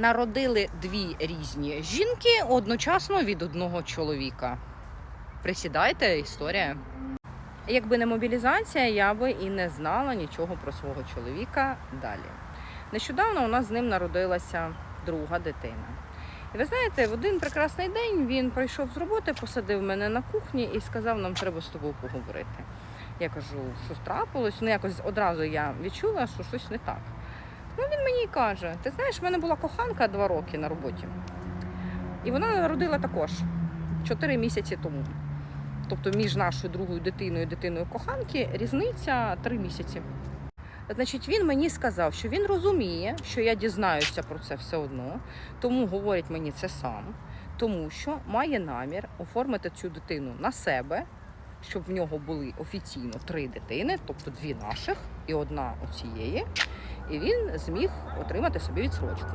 народили дві різні жінки одночасно від одного чоловіка. Присідайте, історія. Якби не мобілізація, я би і не знала нічого про свого чоловіка далі. Нещодавно у нас з ним народилася друга дитина. І ви знаєте, в один прекрасний день він прийшов з роботи, посадив мене на кухні і сказав, нам треба з тобою поговорити. Я кажу, що трапилось? Ну якось одразу я відчула, що щось не так. Ну він мені каже: ти знаєш, в мене була коханка два роки на роботі. І вона народила також чотири місяці тому. Тобто між нашою другою дитиною і дитиною коханки різниця три місяці. Значить, він мені сказав, що він розуміє, що я дізнаюся про це все одно, тому говорить мені це сам, тому що має намір оформити цю дитину на себе, щоб в нього були офіційно три дитини, тобто дві наших і одна оцієї, і він зміг отримати собі відсрочку.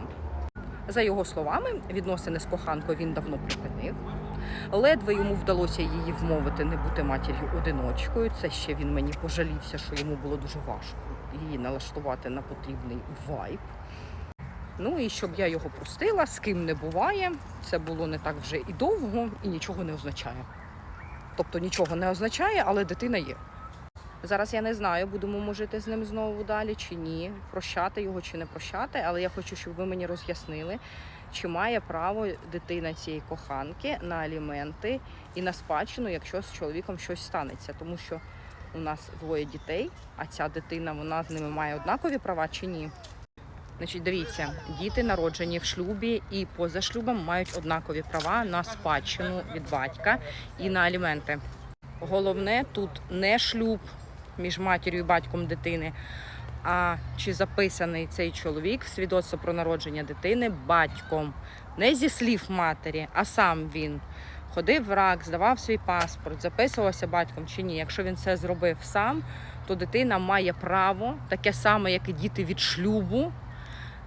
За його словами, відносини з коханкою він давно припинив. Ледве йому вдалося її вмовити не бути матір'ю одиночкою. Це ще він мені пожалівся, що йому було дуже важко її налаштувати на потрібний вайб. Ну і щоб я його простила, з ким не буває, це було не так вже і довго, і нічого не означає. Тобто нічого не означає, але дитина є. Зараз я не знаю, будемо ми жити з ним знову далі чи ні, прощати його чи не прощати, але я хочу, щоб ви мені роз'яснили, чи має право дитина цієї коханки на аліменти і на спадщину, якщо з чоловіком щось станеться, тому що у нас двоє дітей, а ця дитина вона з ними має однакові права чи ні. Значить, дивіться, діти народжені в шлюбі і поза шлюбом мають однакові права на спадщину від батька і на аліменти. Головне тут не шлюб між матір'ю і батьком дитини, а чи записаний цей чоловік в свідоцтво про народження дитини батьком. Не зі слів матері, а сам він ходив в рак, здавав свій паспорт, записувався батьком чи ні. Якщо він це зробив сам, то дитина має право, таке саме, як і діти від шлюбу,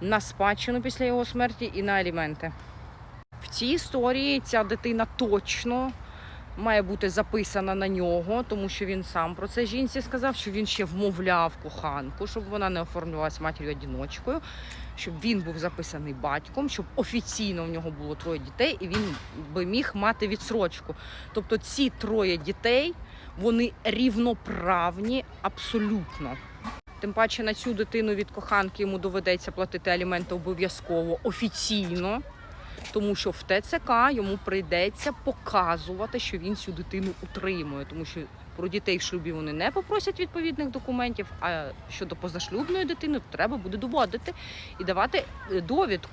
на спадщину після його смерті і на аліменти. В цій історії ця дитина точно має бути записана на нього, тому що він сам про це жінці сказав, що він ще вмовляв коханку, щоб вона не оформлювалася матір'ю одіночкою, щоб він був записаний батьком, щоб офіційно в нього було троє дітей, і він би міг мати відсрочку. Тобто ці троє дітей вони рівноправні абсолютно. Тим паче на цю дитину від коханки йому доведеться платити аліменти обов'язково офіційно, тому що в ТЦК йому прийдеться показувати, що він цю дитину утримує, тому що про дітей в шлюбі вони не попросять відповідних документів. А щодо позашлюбної дитини, то треба буде доводити і давати е, довідку.